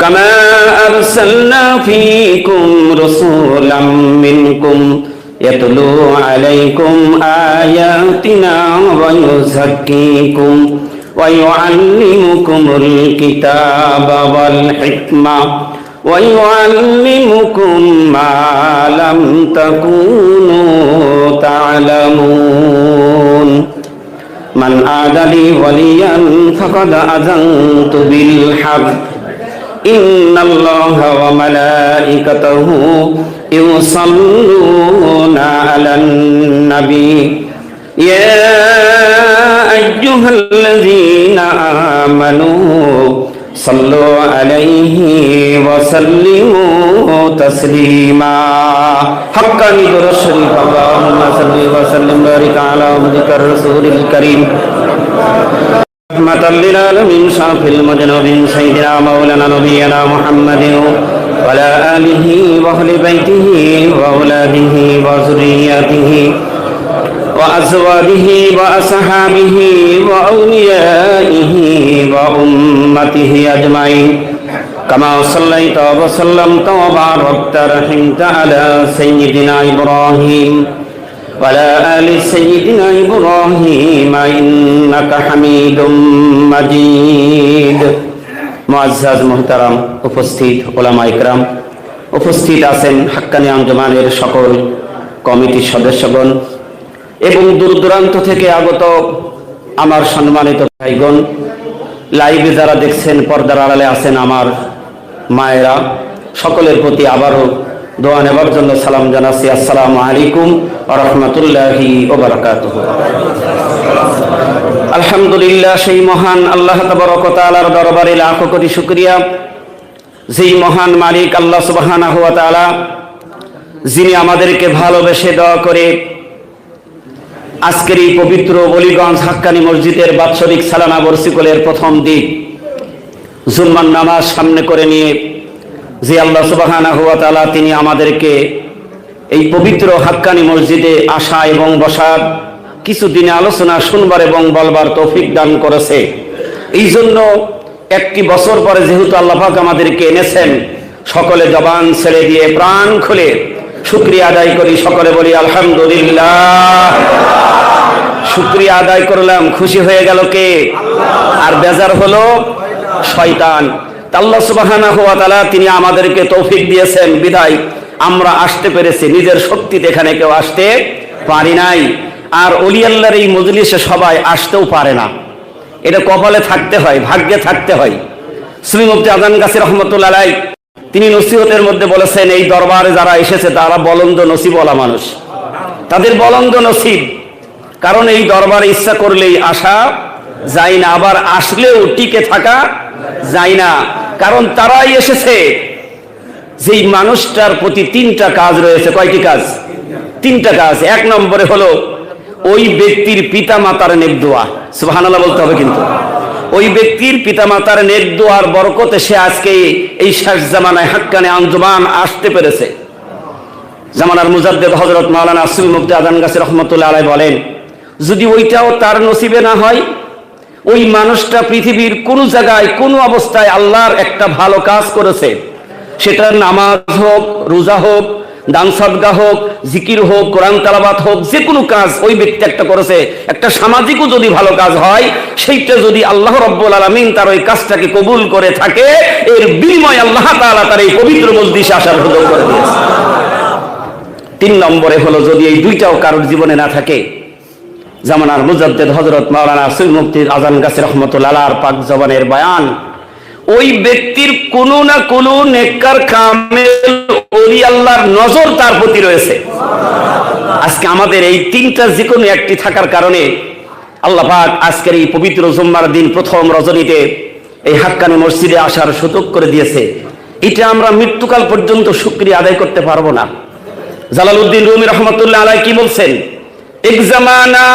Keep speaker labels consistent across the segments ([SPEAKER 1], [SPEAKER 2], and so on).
[SPEAKER 1] كما أرسلنا فيكم رسولا منكم يتلو عليكم آياتنا ويزكيكم ويعلمكم الكتاب والحكمة ويعلمكم ما لم تكونوا تعلمون من عاد لي وليا فقد أذنت بالحق إن الله وملائكته يصلون على النبي يا أيها الذين آمنوا صلوا عليه وسلموا تسليما حقا نذر الشريف اللهم صل وسلم وبارك على عبدك الرسول الكريم رحمة للعالمين شاف المذنبين سيدنا مولانا نبينا محمد وعلى آله وأهل بيته وأولاده وذرياته وأزواجه وأصحابه وأوليائه وأمته أجمعين كما صليت وسلمت وباركت رحمت على سيدنا إبراهيم وعلى آل سيدنا إبراهيم إنك حميد مجيد মুআজ্জাজ মুহতারাম উপস্থিত ওলামা ইকরাম উপস্থিত আছেন হাক্কানি আঞ্জমানের সকল কমিটির সদস্যগণ এবং দূর দূরান্ত থেকে আগত আমার সম্মানিত ভাইগণ, লাইভে যারা দেখছেন, পর্দার আড়ালে আছেন আমার মায়েরা, সকলের প্রতি আবারও দোয়া নেবার জন্য সালাম জানাচ্ছি। আসসালাম আলাইকুম রহমতুল্লাহি ওবরাকাতুহ আলহামদুলিল্লাহ, সেই মহান আল্লাহ তাবারকতালার দরবারে লাখ কোটি শুক্রিয়া। যেই মহান মালিক আল্লাহ তাআলা, যিনি আমাদেরকে ভালোবেসে দোয়া করে আজকের এই পবিত্র বলিগঞ্জ হাক্কানি মসজিদের বাৎসরিক সালানা বর্ষিকলের প্রথম দিক জুম্মান নামাজ সামনে করে নিয়ে যে আল্লাহ তাআলা তিনি আমাদেরকে এই পবিত্র হাক্কানি মসজিদে আসা এবং বসার কিছু দিনে আলোচনা শুনবার এবং বলবার তৌফিক দান করেছে। এই জন্য একটি বছর পরে যেহেতু আল্লাহ পাক আমাদেরকে এনেছেন, সকলে জবান ছেড়ে দিয়ে প্রাণ খুলে শুক্রিয়া আদায় করি, সকলে বলি আলহামদুলিল্লাহ। শুক্রিয়া আদায় করলাম, খুশি হয়ে গেল কে? আর বেজার হলো শয়তান। আল্লাহ সুবহানাহু ওয়া তাআলা তিনি আমাদেরকে তৌফিক দিয়েছেন বিদায় আমরা আসতে পেরেছি। নিজের শক্তিতে এখানে কেউ আসতে পারি নাই। আর অলি আল্লাহর এই মজলিসে সবাই আসতেও পারে না। এটা কপালে থাকতে হয়, ভাগ্যে থাকতে হয়। শ্রী মুফতি আজান গাছি রহমতুল্লাহ তিনি নসিহতের মধ্যে বলেছেন, এই দরবারে যারা এসেছে, তারা বলন্দ নসিবওয়ালা মানুষ। তাদের বলন্দ নসিব। কারণ এই দরবারে ইচ্ছা করলেই আসা যায় না, আবার আসলেও টিকে থাকা যায় না। কারণ তারাই এসেছে। যেই মানুষটার প্রতি তিনটা কাজ রয়েছে, কয়টি কাজ? তিনটা কাজ। এক নম্বরে হলো, ওই ব্যক্তির পিতা মাতার নেক দোয়া। সুবহানাল্লাহ বলতে হবে কিন্তু। ওই ব্যক্তির পিতা মাতার নেক দোয়ার বরকতে সে আজকে এই শেষ জামানায় হাক্কানে আঞ্জমান আসতে পেরেছে। জামানার মুজাদ্দেদ হজরত মাওলানা আসিল মুফতি আদান গাছে রহমতুল্লাহ আলাই বলেন, যদি ওইটাও তার নসিবে না হয়, ওই মানুষটা পৃথিবীর কোন জায়গায়, কোন অবস্থায় আল্লাহর একটা ভালো কাজ করেছে। সেটা নামাজ হোক, রোজা হোক দান সদগা হোক, জিকির হোক, কোরআন তালাবাত হোক, যে কোনো কাজ ওই ব্যক্তি একটা করেছে, একটা সামাজিকও যদি ভালো কাজ হয়, সেইটা যদি আল্লাহ রব্বুল আলমিন তার ওই কাজটাকে কবুল করে থাকে, এর বিনিময় আল্লাহ তাআলা তার এই পবিত্র মসজিদে আসার সুযোগ করে দিয়েছে। তিন নম্বরে হলো, যদি এই দুইটাও কারোর জীবনে না থাকে, জামানার মুজাদ্দেদ হজরত মাওলানা সুল মুফতির আজান গাছে রহমতুল্লাহ পাক জবানের বয়ান ওই ব্যক্তির কোনো না কোনো নেককার কামেল ওলি আল্লাহর নজর তার প্রতি রয়েছে। আজকে আমাদের এই তিনটা যে কোনো একটি থাকার কারণে আল্লাহ পাক আজকের এই পবিত্র জুম্মার দিন প্রথম রজনীতে এই হাক্কানি মসজিদে আসার সুযোগ করে দিয়েছে। এটা আমরা মৃত্যুকাল পর্যন্ত শুক্রিয়া আদায় করতে পারব না। জালালউদ্দিন রুমি রহমতুল্লাহ আলাই কি বলছেন, এক জামানা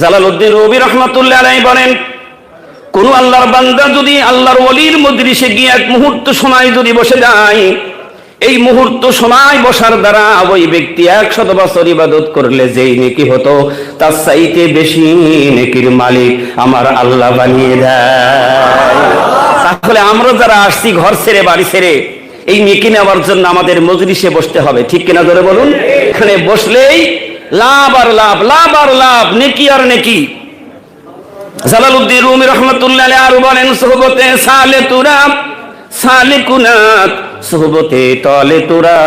[SPEAKER 1] জালালউদ্দিন বলেন, কোন আল্লাহর বান্দা যদি আল্লাহর ওলির মজলিসে গিয়ে এক মুহূর্ত সময় যদি বসে যায়, এই মুহূর্ত সময় বসার দ্বারা ওই ব্যক্তি একশত বছর ইবাদত করলে যেই নেকি হতো, তার চাইতে বেশি নেকির মালিক আমার আল্লাহ বানিয়ে দেয়। তাহলে আমরা যারা আসছি ঘর ছেড়ে, বাড়ি ছেড়ে, এই নেকি নেওয়ার জন্য আমাদের মজলিসে বসতে হবে। ঠিক কিনা ধরে বলুন? এখানে বসলেই লাভ আর লাভ লাভ আর লাভ, নেকি আর নেকি। জালালউদ্দিন রুমি রহমতুল্লাহ আরও বলেন, সোহবতে সালে সালে কুনাত, সোহবতে তলে তুরা,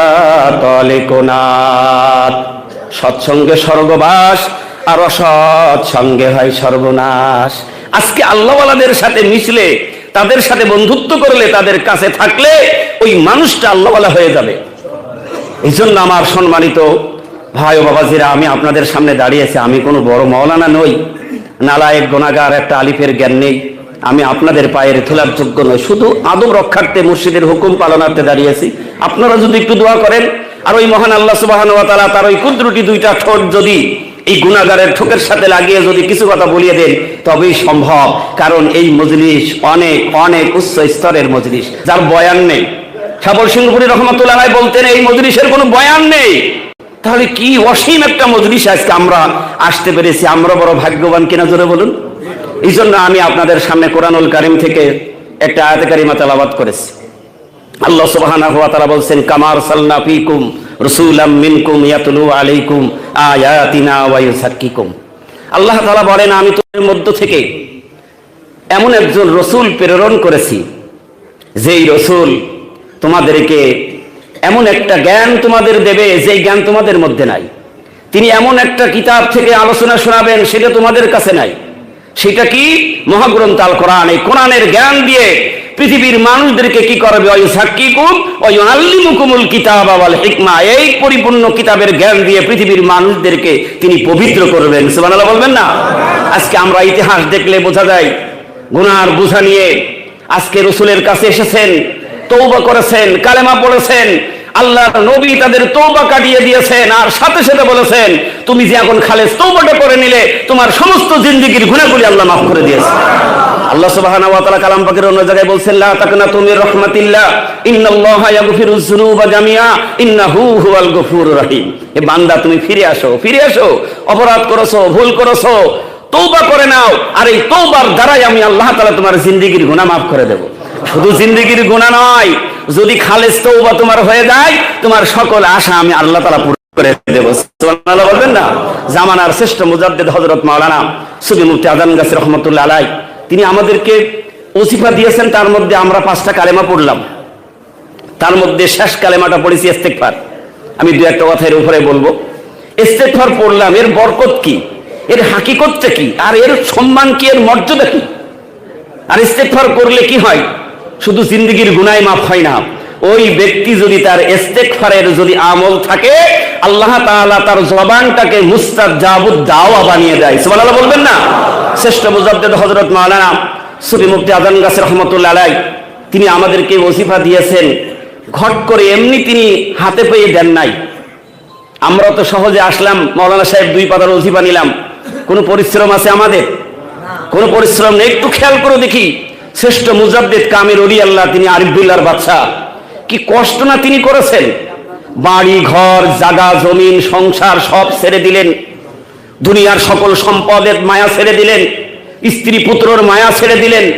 [SPEAKER 1] তলে কোনাত। সৎসঙ্গে স্বর্গবাস আর অসৎ সঙ্গে হয় সর্বনাশ। আজকে আল্লাহওয়ালাদের সাথে মিশলে তাদের সাথে বন্ধুত্ব করলে তাদের কাছে থাকলে ওই মানুষটা আল্লাহওয়ালা হয়ে যাবে। এই জন্য আমার সম্মানিত ভাই ও বাবাজিরা, আমি আপনাদের সামনে দাঁড়িয়েছি। আমি কোনো বড় মৌলানা নই, নালায়েক গোনাগার, একটা আলিফের জ্ঞান নেই। আমি আপনাদের পায়ের তোলার যোগ্য নই, শুধু আদব রক্ষার্থে মুর্শিদের হুকুম পালনার্থে দাঁড়িয়েছি। আপনারা যদি একটু দোয়া করেন, আর ওই মহান আল্লাহ তাআলা তার ওই কুদ্রুটি দুইটা ঠোঁট যদি এই গুণাগারের ঠোকের সাথে লাগিয়ে যদি কিছু কথা বলিয়ে দেন, তবেই সম্ভব। কারণ এই মজলিস অনেক অনেক উচ্চ স্তরের মজলিস। যার বয়ান নেই। সাবল সিংহপুরি রহমতুল্লাহ বলতেন, এই মজলিসের কোনো বয়ান নেই। তাহলে কি অসীম একটা মজলিস আজকে আমরা আসতে পেরেছি? আমরা বড় ভাগ্যবান কিনা জোরে বলুন? এই জন্য আমি আপনাদের সামনে কোরআনুল কারিম থেকে একটা আয়াতকারী কারিমা তেলাবাদ করেছি। আল্লাহ তাআলা বলছেন কামার সালনা ফিকুম রাসূলাম মিনকুম ইয়াতলু আলাইকুম আয়াতিনা ওয়া ইউযাক্কিকুম। আল্লাহ তাআলা বলেন, আমি তোমাদের মধ্য থেকে এমন একজন রসূল প্রেরণ করেছি, যেই রসূল তোমাদেরকে এমন একটা জ্ঞান তোমাদের দেবে, যেই জ্ঞান তোমাদের মধ্যে নাই। তিনি এমন একটা কিতাব থেকে আলোচনা শোনাবেন, সেটা তোমাদের কাছে নাই। সেটা কি? মহাগ্রন্থ আল কোরআন এই কোরআনের জ্ঞান দিয়ে পৃথিবীর মানুষদেরকে কি করবে? ওই সাক্ষিকুম ওই আল্লিমুকুমুল কিতাব আওয়াল হিকমা। এই পরিপূর্ণ কিতাবের জ্ঞান দিয়ে পৃথিবীর মানুষদেরকে তিনি পবিত্র করবেন। সুবহানাল্লাহ বলবেন না? আজকে আমরা ইতিহাস দেখলে বোঝা যায়, গুনার বোঝা নিয়ে আজকে রসুলের কাছে এসেছেন তৌবা করেছেন, কালেমা পড়েছেন আল্লাহ নবী তাদের তৌবা কাটিয়ে দিয়েছেন আর সাথে সাথে বলেছেন, তুমি যে এখন খালেজ তৌবাটা করে নিলে, তোমার সমস্ত জিন্দিগির গুণাগুলি আল্লাহ মাফ করে দিয়েছে। আল্লাহ সুবহানাহু ওয়া তাআলা কালাম পাকের অন্য জায়গায় বলছেন, লা রাহমাতিল্লাহ, ইন্নাল্লাহা যুনুবা ইন্নাহু হুয়াল গফুরুর হে বান্দা, তুমি ফিরে আসো ফিরে আসো, অপরাধ করেছ, ভুল করেছ তৌবা করে নাও, আর এই তৌবার দ্বারাই আমি আল্লাহ তাআলা তোমার জিন্দিগির গুনাহ মাফ করে দেব। শুধু জিন্দিগির গুনাহ নয় যদি খালেজ তৌবা তোমার হয়ে যায়, তোমার সকল আশা আমি আল্লাহ তালা পূরণ করে দেব। বলবেন না? জামানার শ্রেষ্ঠ মুজাদ্দিদ হযরত মাওলানা সুবি মুফতি আজান গাছি রহমাতুল্লাহ আলাই, তিনি আমাদেরকে ওসিফা দিয়েছেন, তার মধ্যে আমরা পাঁচটা কালেমা পড়লাম। তার মধ্যে শেষ কালেমাটা পড়েছি ইস্তেগফার। আমি দু একটা কথা এর উপরে বলব। ইস্তেগফার পড়লাম, এর বরকত কি? এর হাকিকতটা কি? আর এর সম্মান কি? এর মর্যাদা কি? আর ইস্তেগফার করলে কি হয়? শুধু জিন্দগির গুনায় মাফ হয় না। ওই ব্যক্তি যদি তার ইস্তেগফারের যদি আমল থাকে, আল্লাহ তাআলা তার জবানটাকে মুস্তাদ মুস্তাজাবুদ দাওয়া বানিয়ে দেয়। সুবহানাল্লাহ বলবেন না? শ্রেষ্ঠ মুজাদ্দিদ হযরত মাওলানা সুফি মুফতি আজান গাছের রহমতুল্লাহ আলাই তিনি আমাদেরকে ওসিফা দিয়েছেন। ঘট করে এমনি তিনি হাতে পেয়ে দেন নাই। আমরা তো সহজে আসলাম মৌলানা সাহেব দুই পাতার ওসিফা নিলাম। কোনো পরিশ্রম আছে আমাদের? কোনো পরিশ্রম নেই? একটু খেয়াল করে দেখি। শ্রেষ্ঠ মুজাদ্দিদ কামির অলি আল্লাহ তিনি আরিফুল্লাহর বাদশাহ। কি কষ্ট না তিনি করেছেন? বাড়ি, ঘর জাগা জমিন, সংসার সব ছেড়ে দিলেন। দুনিয়ার সকল সম্পদের মায়া ছেড়ে দিলেন। স্ত্রী পুত্রর মায়া ছেড়ে দিলেন।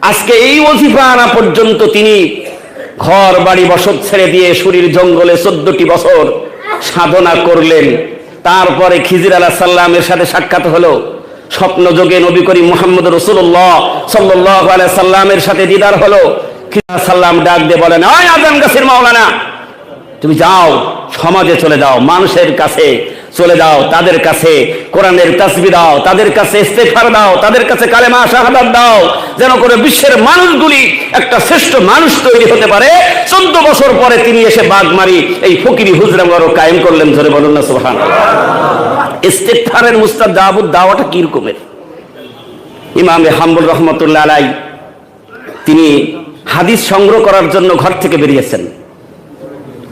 [SPEAKER 1] আজকে এই অজিফা আনা পর্যন্ত তিনি ঘর, বাড়ি, বসত ছেড়ে দিয়ে শরীর জঙ্গলে চোদ্দটি বছর সাধনা করলেন। তারপরে খিজির আলাহ সাল্লামের সাথে সাক্ষাৎ হলো। স্বপ্ন যোগে নবী করিম মোহাম্মদ রসুল্লাহ সাল্লাহ সাল্লামের সাথে দিদার হলো। সাল্লাম ডাক দিয়ে বলেন আজান গাছের মাওলানা, তুমি যাও, সমাজে চলে যাও, মানুষের কাছে চলে যাও, তাদের কাছে কোরআনের তাসবি দাও, তাদের কাছে ইস্তেফার দাও, তাদের কাছে কালেমা শাহাদাত দাও, যেন করে বিশ্বের মানুষগুলি একটা শ্রেষ্ঠ মানুষ তৈরি হতে পারে। চোদ্দ বছর পরে তিনি এসে বাঘ মারি, এই ফকিরি হুজরামগারও কায়েম করলেন ধরে বলুন না, সুবহান। ইস্তেফারের মুস্তাদ দাবুদ দাওয়াটা কি রকমের ইমামে হাম্বুল রহমতুল্লাহ আলাই, তিনি হাদিস সংগ্রহ করার জন্য ঘর থেকে বেরিয়েছেন।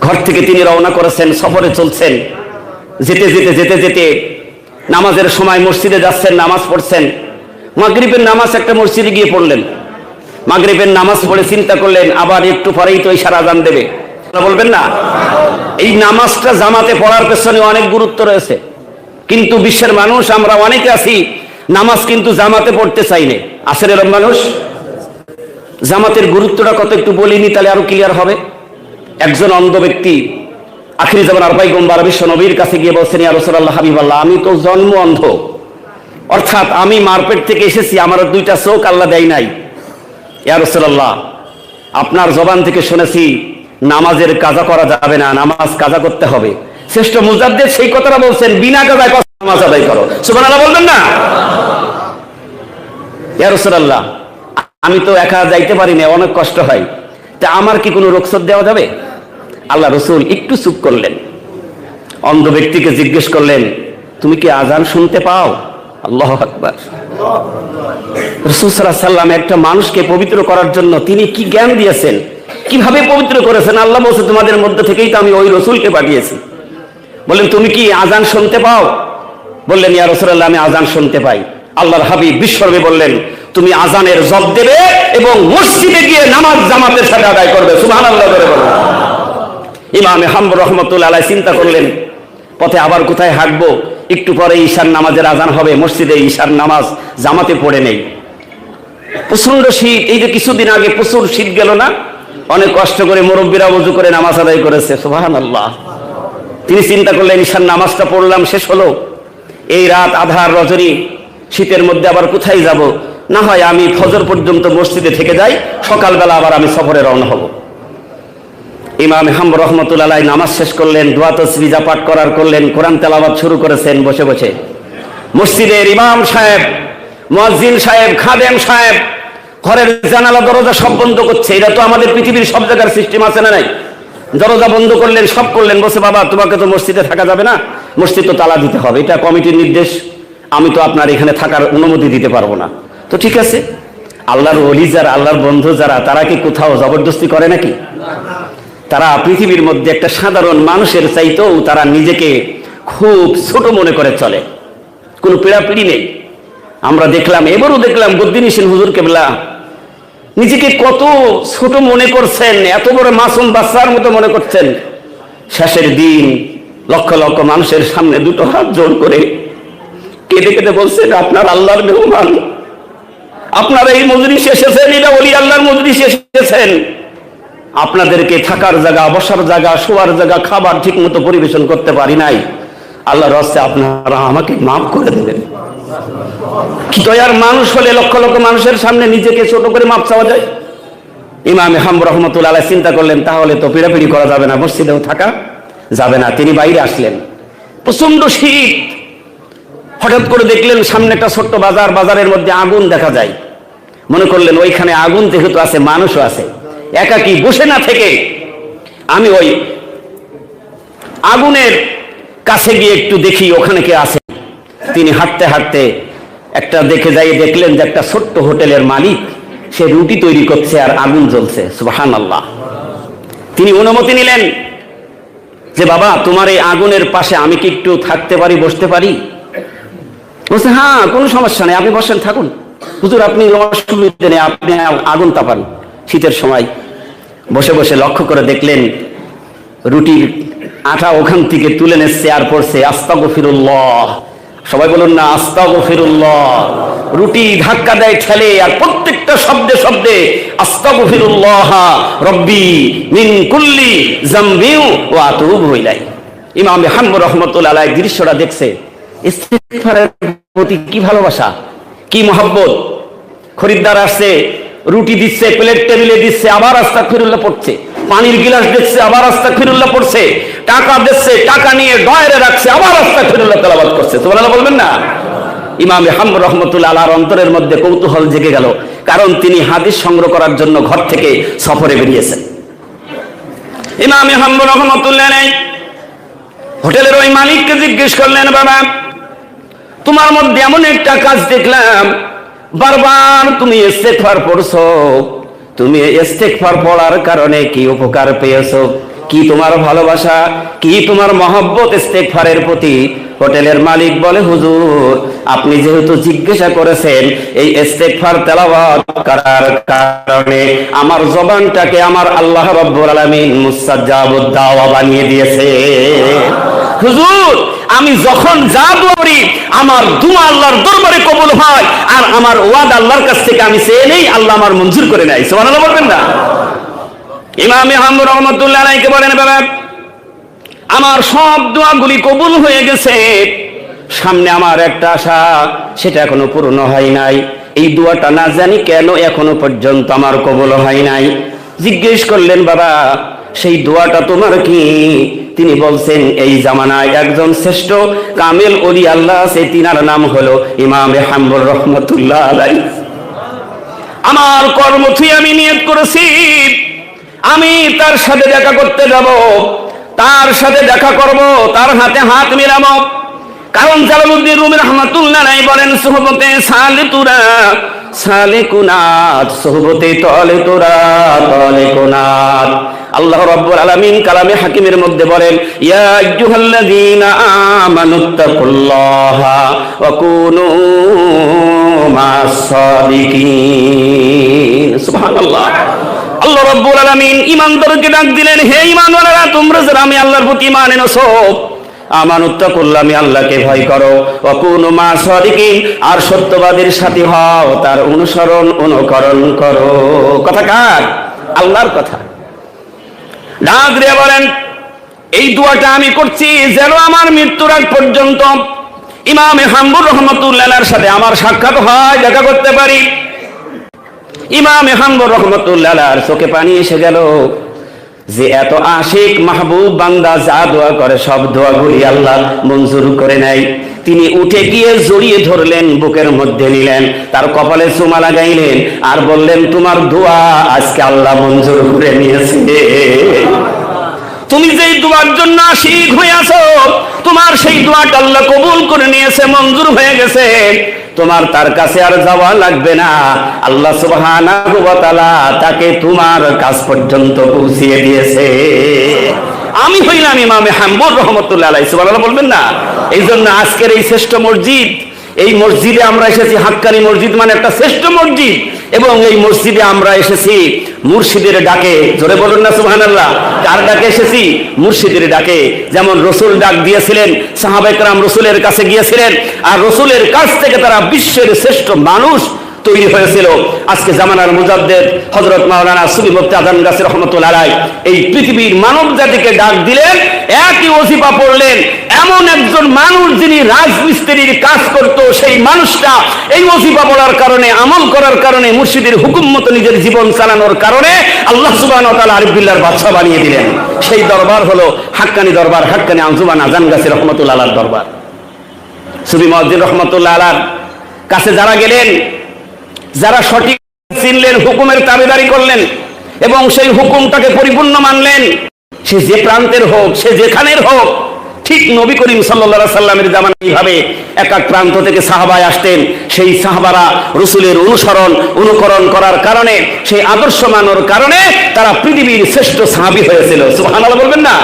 [SPEAKER 1] ঘর থেকে তিনি রওনা করেছেন, সফরে চলছেন। যেতে যেতে যেতে যেতে নামাজের সময় মসজিদে যাচ্ছেন, নামাজ পড়ছেন। মাগরিবের নামাজ একটা মসজিদে গিয়ে পড়লেন। মাগরিবের নামাজ পড়ে চিন্তা করলেন, আবার একটু পরেই তো ইশারা আজান দেবে। বলবেন না? এই নামাজটা জামাতে পড়ার পেছনে অনেক গুরুত্ব রয়েছে। কিন্তু বিশ্বের মানুষ, আমরা অনেকে আছি, নামাজ কিন্তু জামাতে পড়তে চাই না। আসেন এরকম মানুষ? জামাতের গুরুত্বটা কত একটু বলিনি, তাহলে আরও ক্লিয়ার হবে। একজন অন্ধ ব্যক্তি আখিরি আরবাই গম্বার বিশ্ব নবীর কাছে গিয়ে বলছেন, ইয়া হাবিবাল্লাহ, আমি তো জন্ম অন্ধ। অর্থাৎ আমি মারপেট থেকে এসেছি, আমার দুইটা চোখ আল্লাহ দেয় নাই। ইয়া আপনার জবান থেকে শুনেছি, নামাজের কাজা করা যাবে না, নামাজ কাজা করতে হবে। শ্রেষ্ঠ মুজাদ্দের সেই কথাটা বলছেন, বিনা কাজায় নামাজ আদায় করো। সুবহানাল্লাহ বলবেন না? ইয়া আমি তো একা যাইতে পারি না অনেক কষ্ট হয়। তা আমার কি কোনো রোকসত দেওয়া যাবে? আল্লাহ রসুল একটু চুপ করলেন। অন্ধ ব্যক্তিকে জিজ্ঞেস করলেন, তুমি কি আজান শুনতে পাও? আল্লাহ আকবার। রসুল সাল্লাম একটা মানুষকে পবিত্র করার জন্য তিনি কি জ্ঞান দিয়েছেন? কীভাবে পবিত্র করেছেন? আল্লাহ বলছে, তোমাদের মধ্যে থেকেই তো আমি ওই রসুলকে পাঠিয়েছি। বললেন, তুমি কি আজান শুনতে পাও? বললেন, ইয়া রসুল্লাহ আমি আজান শুনতে পাই। আল্লাহর হাবিব বিশ্বরবে বললেন, তুমি আজানের জব দেবে এবং মসজিদে গিয়ে নামাজ জামাতের সাথে আদায় করবে। সুবহান আল্লাহ করে বলবেন ইমামে হাম্ব রহমতুল্লাহ আলাই চিন্তা করলেন, পথে আবার কোথায় হাঁটবো? একটু পরে ঈশার নামাজের আজান হবে, মসজিদে ঈশার নামাজ জামাতে পড়ে নেই। প্রচণ্ড শীত, এই যে কিছুদিন আগে প্রচুর শীত গেল না? অনেক কষ্ট করে মুরব্বীরা উজু করে নামাজ আদায় করেছে সুবাহান আল্লাহ তিনি চিন্তা করলেন, ঈশার নামাজটা পড়লাম, শেষ হলো। এই রাত আধার রজনী, শীতের মধ্যে আবার কোথায় যাব? না হয় আমি ফজর পর্যন্ত মসজিদে থেকে যাই, সকালবেলা আবার আমি সফরে রওনা হব। ইমাম হাম রহমতুল্লাহ নামাজ শেষ করলেন, দোয়া তসবিজা পাঠ করার করলেন, কোরআন তেলাবাদ শুরু করেছেন বসে বসে। মসজিদের ইমাম সাহেব, মুয়াজ্জিন সাহেব, খাদেম সাহেব, ঘরের জানালা দরজা সব বন্ধ করছে। এটা তো আমাদের পৃথিবীর সব জায়গার সিস্টেম আছে না নাই? দরজা বন্ধ করলেন, সব করলেন, বসে বাবা, তোমাকে তো মসজিদে থাকা যাবে না? মসজিদ তো তালা দিতে হবে, এটা কমিটির নির্দেশ। আমি তো আপনার এখানে থাকার অনুমতি দিতে পারব না। তো ঠিক আছে, আল্লাহর অলি যারা, আল্লাহর বন্ধু যারা, তারা কি কোথাও জবরদস্তি করে নাকি? তারা পৃথিবীর মধ্যে একটা সাধারণ মানুষের চাইতেও তারা নিজেকে খুব ছোট মনে করে চলে। কোনো পীড়াপিড়ি নেই। আমরা দেখলাম, এবারও দেখলাম গদ্দিনী সেন হুজুর কেবলা নিজেকে কত ছোট মনে করছেন, এত বড় মাসুম বাচ্চার মতো মনে করছেন। শেষের দিন লক্ষ লক্ষ মানুষের সামনে দুটো হাত জোর করে কেঁদে কেঁদে বলছেন, আপনার আল্লাহর মেহমান, আপনারা এই মজুরিস এসেছেন এটা বলি আল্লাহর মজুরিস এসেছেন আপনাদেরকে থাকার জায়গা, বসার জায়গা, শোয়ার জায়গা, খাবার ঠিক মতো পরিবেশন করতে পারি নাই। আল্লাহ রস্তে আপনারা আমাকে মাফ করে দেবেন। মানুষ হলে লক্ষ লক্ষ মানুষের সামনে নিজেকে ছোট করে মাপ চাওয়া যায়? ইমামে হাম রহমতুল্লাহ আলাইহ চিন্তা করলেন, তাহলে তো পিড়াপিড়ি করা যাবে না, মসজিদেও থাকা যাবে না। তিনি বাইরে আসলেন। প্রচণ্ড শীত। হঠাৎ করে দেখলেন সামনে একটা ছোট্ট বাজার, বাজারের মধ্যে আগুন দেখা যায়। মনে করলেন, ওইখানে আগুন যেহেতু আছে, মানুষও আছে। একাকি বসে না থেকে আমি ওই আগুনের কাছে গিয়ে একটু দেখি ওখানে কে আছে। তিনি হাঁটতে হাঁটতে একটা দেখে যাই, দেখলেন যে একটা ছোট্ট হোটেলের মালিক, সে রুটি তৈরি করছে আর আগুন জ্বলছে সুবাহান আল্লাহ তিনি অনুমতি নিলেন যে, বাবা, তোমার এই আগুনের পাশে আমি কি একটু থাকতে পারি, বসতে পারি? বলছে হ্যাঁ কোনো সমস্যা নেই, আপনি বসেন, থাকুন। হুজুর, আপনি অসুবিধা নেই আপনি আগুন তাপান, শীতের সময়। বসে বসে লক্ষ্য করে দেখলেন রুটির আঠা ওখান থেকে তুলে নেচ্ছে আর পড়ছে আস্তা গফিরুল্লাহ সবাই বলুন না আস্তা গফিরুল্লাহ রুটি ধাক্কা দেয় ঠেলে আর প্রত্যেকটা শব্দে শব্দে আস্তা গফিরুল্লাহ রব্বি মিন কুল্লি জামবিউ ও আতুব হইলাই ইমাম হাম্ম রহমতুল্লাহ আলাইহ দৃশ্যটা দেখছে। ইস্তিগফারের প্রতি কি ভালোবাসা, কি মহব্বত? খরিদ্দার আসছে রুটি দিচ্ছে, প্লেট টেবিলে দিচ্ছে, আবার আস্তা ফিরুল্লাহ পড়ছে। পানির গিলাস দিচ্ছে আবার আস্তা ফিরুল্লাহ পড়ছে। টাকা দিচ্ছে, টাকা নিয়ে ডয়ারে রাখছে, আবার আস্তা ফিরুল্লাহ তেলাবাদ করছে। তোমরা বলবেন না? ইমাম হাম রহমতুল্লাহ আলার অন্তরের মধ্যে কৌতূহল জেগে গেল, কারণ তিনি হাদিস সংগ্রহ করার জন্য ঘর থেকে সফরে বেরিয়েছেন। ইমাম হাম রহমতুল্লাহ নেই হোটেলের ওই মালিককে জিজ্ঞেস করলেন, বাবা, তোমার মধ্যে এমন একটা কাজ দেখলাম বারবার তুমি ইস্তেগফার পড়ছো। তুমি ইস্তেগফার পড়ার কারণে কি উপকার পেয়েছ? কি তোমার ভালোবাসা, কি তোমার মহব্বত ইস্তেগফারের প্রতি? হোটেলের মালিক বলে, হুজুর, আপনি যেহেতু জিজ্ঞাসা করেছেন, এই ইস্তেগফার তেলাওয়াত করার কারণে আমার জবানটাকে আমার আল্লাহ রাব্বুল আলামিন মুস্তাজাবুদ দাওয়া বানিয়ে দিয়েছে। হুজুর, আমি যখন যা করি আমার দোয়া আল্লাহর দরবারে কবুল হয়, আর আমার ওয়াদ আল্লাহর কাছ থেকে আমি চেয়ে নেই, আল্লাহ আমার মঞ্জুর করে নেয়। সুবহানাল্লাহ বলবেন না? ইমাম হামদ রহমতুল্লাহ আলাইকে বলেন, বাবা, আমার সব দোয়াগুলি কবুল হয়ে গেছে। সামনে আমার একটা আশা, সেটা এখনও পূর্ণ হয় নাই। এই দোয়াটা না জানি কেন এখনও পর্যন্ত আমার কবুল হয় নাই। জিজ্ঞেস করলেন, বাবা, সেই দোয়াটা তোমার কি? তিনি বলছেন, এই জামানায় একজন শ্রেষ্ঠ কামেল ওলি আল্লাহ আছে তিনার নাম হলো ইমাম হাম্বুর রহমতুল্লাহ আলাই আমার কর্মথুই আমি নিয়ত করেছি। আমি তার সাথে দেখা করতে যাব, তার সাথে দেখা করব, তার হাতে হাত মিলাবো। কারণ জালালউদ্দিন রুমি রহমাতুল্লাহ নাই বলেন, সোহবতে সালে তুরা সালে কুনাত সোহবতে তলে তোরা তলে কুনাত আল্লাহ রাব্বুল আলামিন কালামে হাকিমের মধ্যে বলেন, ইয়া আইয়ুহাল্লাযীনা আমানুত্তাকুল্লাহা ওয়া কুনু মাস সাদিকিন। সুবহানাল্লাহ। আল্লাহ রাব্বুল আলামিন ঈমানদারকে ডাক দিলেন, হে ঈমানওয়ালারা, তোমরা যারা আমি আল্লাহর প্রতি ঈমান এনেছো আমানুত্তা করলে আমি আল্লাহকে ভয় করো। অকুন মা সদিকিন, আর সত্যবাদীর সাথে হও, তার অনুসরণ, অনুকরণ করো। কথা কার? আল্লাহর কথা। ডাক দিয়ে বলেন, এই দোয়াটা আমি করছি যেন আমার মৃত্যুর আগ পর্যন্ত ইমাম হাম্বুর রহমতুল্লাহর সাথে আমার সাক্ষাৎ হয়, দেখা করতে পারি। ইমাম হাম্বর রহমতুল্লাহ চোখে পানি এসে গেল। যে এত আশিক মাহবুব বান্দা যা দোয়া করে, সব দোয়াগুলি আল্লাহ মঞ্জুর করে নেয়। তিনি উঠে গিয়ে জড়িয়ে ধরলেন, বুকের মধ্যে নিলেন, তার কপালে চুমা লাগাইলেন, আর বললেন, তোমার দোয়া আজকে আল্লাহ মঞ্জুর করে নিয়েছে। তুমি যেই দোয়ার জন্য আশিক হয়ে আছো, তোমার সেই দোয়াটা আল্লাহ কবুল করে নিয়েছে, মঞ্জুর হয়ে গেছে। তোমার তার কাছে আর যাওয়া লাগবে না। আল্লাহ সুবহানাহু তাকে তোমার কাজ পর্যন্ত পৌঁছিয়ে দিয়েছে। আমি হইলাম ইমামে হাম্বুর রহমতুল্লাহ সুবাহ বলবেন না? এই জন্য আজকের এই শ্রেষ্ঠ মসজিদ, এই মসজিদে আমরা এসেছি হাক্কানি মসজিদ মানে একটা শ্রেষ্ঠ মসজিদ। এবং এই মসজিদে আমরা এসেছি মুর্শিদের ডাকে। জোরে বলুন না, সুবহানাল্লাহ। কার ডাকে এসেছি? মুর্শিদের ডাকে। যেমন রসুল ডাক দিয়েছিলেন সাহাবাইকরাম রসুলের কাছে গিয়েছিলেন, আর রসুলের কাছ থেকে তারা বিশ্বের শ্রেষ্ঠ মানুষ তৈরি হয়েছিল। আজকে জামানার মুজাদ্দেদ হজরত মাওলানা সুবি মুফতি আজান গাছের রহমতুল আলাই এই পৃথিবীর মানব জাতিকে ডাক দিলেন, একই ওজিফা পড়লেন এমন একজন মানুষ যিনি রাজমিস্ত্রির কাজ করত, সেই মানুষটা এই ওজিফা বলার কারণে, আমল করার কারণে, মুর্শিদের হুকুম মতো নিজের জীবন চালানোর কারণে আল্লাহ সুবাহ তালা আরিফুল্লাহর বাদশাহ বানিয়ে দিলেন। সেই দরবার হলো হাক্কানি দরবার, হাক্কানি আঞ্জুমান আজান গাছের রহমতুল আলার দরবার। সুবি মসজিদ রহমতুল্লাহ আলার কাছে যারা গেলেন, যারা সঠিক চিনলেন, হুকুমের তাবেদারি করলেন এবং সেই হুকুমটাকে পরিপূর্ণ মানলেন, সে যে প্রান্তের হোক, সে যেখানের হোক ঠিক নবী করিম সাল্লা সাল্লামের জামানা এইভাবে এক এক প্রান্ত থেকে সাহাবায় আসতেন, সেই সাহাবারা রসুলের অনুসরণ, অনুকরণ করার কারণে, সেই আদর্শ মানোর কারণে তারা পৃথিবীর শ্রেষ্ঠ সাহাবি হয়েছিল। সুবহানাল্লাহ বলবেন না?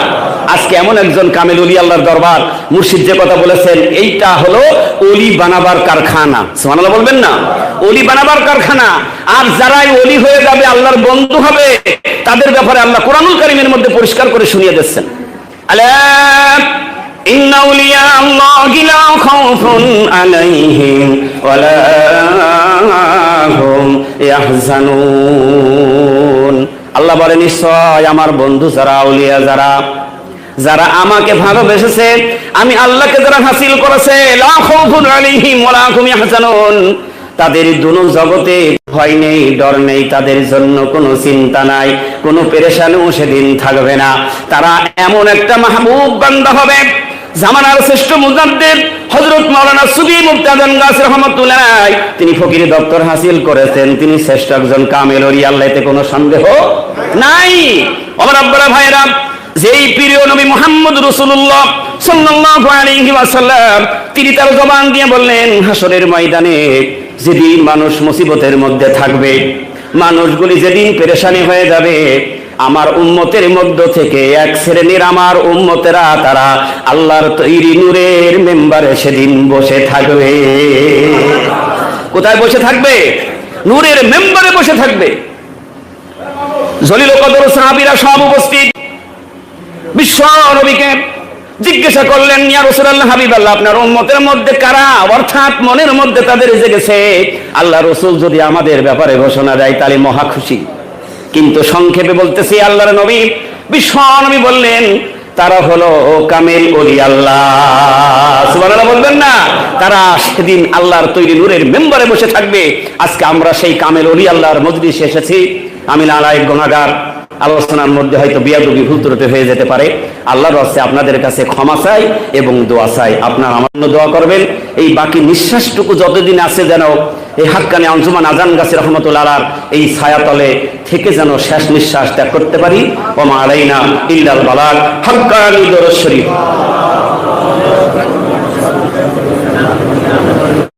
[SPEAKER 1] আজকে এমন একজন কামেল অলি আল্লাহর দরবার, মুর্শিদ যে কথা বলেছেন, এইটা হলো অলি বানাবার কারখানা। সুবহানাল্লাহ বলবেন না? অলি বানাবার কারখানা। আর যারাই অলি হয়ে যাবে, আল্লাহর বন্ধু হবে, তাদের ব্যাপারে আল্লাহ কোরআনুল কারিমের মধ্যে পরিষ্কার করে শুনিয়ে দিচ্ছেন। আলা ইন্না আউলিয়া আল্লাহি লা খাউফুন আলাইহিম ওয়ালা হুম ইয়াহজানুন। আল্লাহ বলে, নিশ্চয় আমার বন্ধু যারা আউলিয়া যারা যারা আমাকে ভালোবেসেছে, আমি আল্লাহকে যারা হাসিল করেছে তাদের দুনো জগতে ভয় নেই, ডর নেই, তাদের জন্য কোনো চিন্তা নাই, কোনো পেরেশানিও সেদিন থাকবে না। তারা এমন একটা মাহবুব বান্দা হবে জামানার শ্রেষ্ঠ মুজাদ্দের হজরত মাওলানা সুবি মুক্তাদান গাছ রহমতুল্লাহ তিনি ফকির দপ্তর হাসিল করেছেন, তিনি শ্রেষ্ঠ একজন কামেল ওরি আল্লাহতে কোনো সন্দেহ নাই। আমার আব্বারা ভাইরা যেই প্রিয় নবী মুহাম্মদ রাসূলুল্লাহ সাল্লাল্লাহু আলাইহি ওয়াসাল্লাম, তিনি তার জবান দিয়ে বললেন, হাসরের ময়দানে যেদিন মানুষ মুসিবতের মধ্যে থাকবে, মানুষগুলি যেদিন পেরেশানি হয়ে যাবে আমার উম্মতের মধ্য থেকে এক শ্রেণির আমার উম্মতেরা, তারা আল্লাহর তৈরি নূরের মেম্বারে সেদিন বসে থাকবে। কোথায় বসে থাকবে? নূরের মেম্বারে বসে থাকবে। জলিল কদর সাহাবিরা সব উপস্থিত। বিশ্ব নবীকে জিজ্ঞাসা করলেন, ইয়া রাসূলুল্লাহ, হাবিবাল্লাহ, আপনার উম্মতের মধ্যে কারা? অর্থাৎ মনের মধ্যে তাদের জেগেছে। আল্লাহ রসুল যদি আমাদের ব্যাপারে ঘোষণা দেয়, তাহলে মহা খুশি। কিন্তু সংক্ষেপে বলতেছি, আল্লাহর নবী বিশ্ব নবী বললেন, তারা হলো কামেল ওলি আল্লাহ। বলবেন না, তারা সেদিন আল্লাহর তৈরি নূরের মেম্বারে বসে থাকবে। আজকে আমরা সেই কামেল ওলি আল্লাহর মজলিসে এসেছি। আমি লালাই গুণাগার, আলোচনার মধ্যে হয়তো বিয়াদবি ভুল ত্রুটি হয়ে যেতে পারে। আল্লাহর হস্তে আপনাদের কাছে ক্ষমা চাই এবং দোয়া চাই। আপনার আমার দোয়া করবেন। এই বাকি নিঃশ্বাসটুকু যতদিন আছে যেন এই হাক্কানি আঞ্জুমান আজান গাছি রহমতুল্লাহ এই ছায়াতলে থেকে যেন শেষ নিঃশ্বাস ত্যাগ করতে পারি। ও ওমা আলাইনা ইল্লাল বালাক হাক্কানি দরশ্বরী